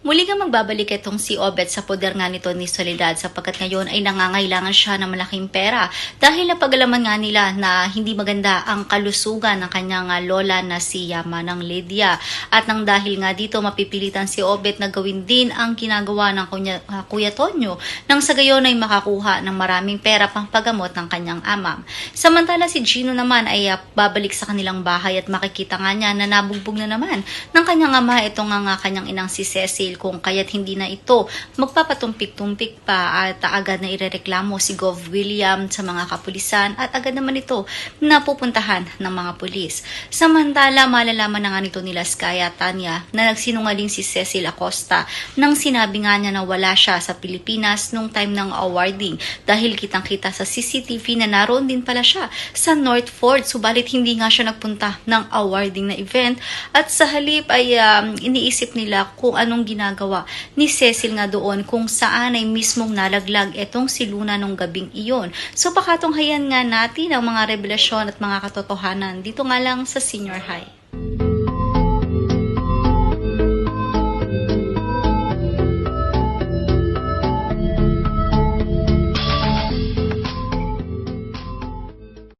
Muli nga magbabalik itong si Obet sa poder nga nito ni Soledad sapagkat ngayon ay nangangailangan siya ng malaking pera dahil napagalaman nga nila na hindi maganda ang kalusugan ng kanyang lola na si Yamanang Lydia. At nang dahil nga dito mapipilitan si Obet na gawin din ang ginagawa ng kunya, ah, Kuya Tonyo nang sa gayon ay makakuha ng maraming pera pang pagamot ng kanyang ama. Samantala si Gino naman ay ah, babalik sa kanilang bahay at makikita nga niya na nabugbog na naman ng kanyang ama ito nga kanyang inang si Cecil kung kaya't hindi na ito magpapatumpik-tumpik pa at agad na irereklamo si Gov. William sa mga kapulisan at agad naman ito napupuntahan ng mga pulis. Samantala, malalaman na nga nito nila Sky at Tanya na nagsinungaling si Cecil Acosta nang sinabi nga niya na wala siya sa Pilipinas nung time ng awarding dahil kitang-kita sa CCTV na naroon din pala siya sa North Fort subalit hindi nga siya nagpunta ng awarding na event at sa halip ay um, iniisip nila kung anong ginagawa ni Cecil nga doon kung saan ay mismong nalaglag etong si Luna nung gabing iyon. So pakatunghayan nga natin ang mga revelasyon at mga katotohanan dito nga lang sa senior high.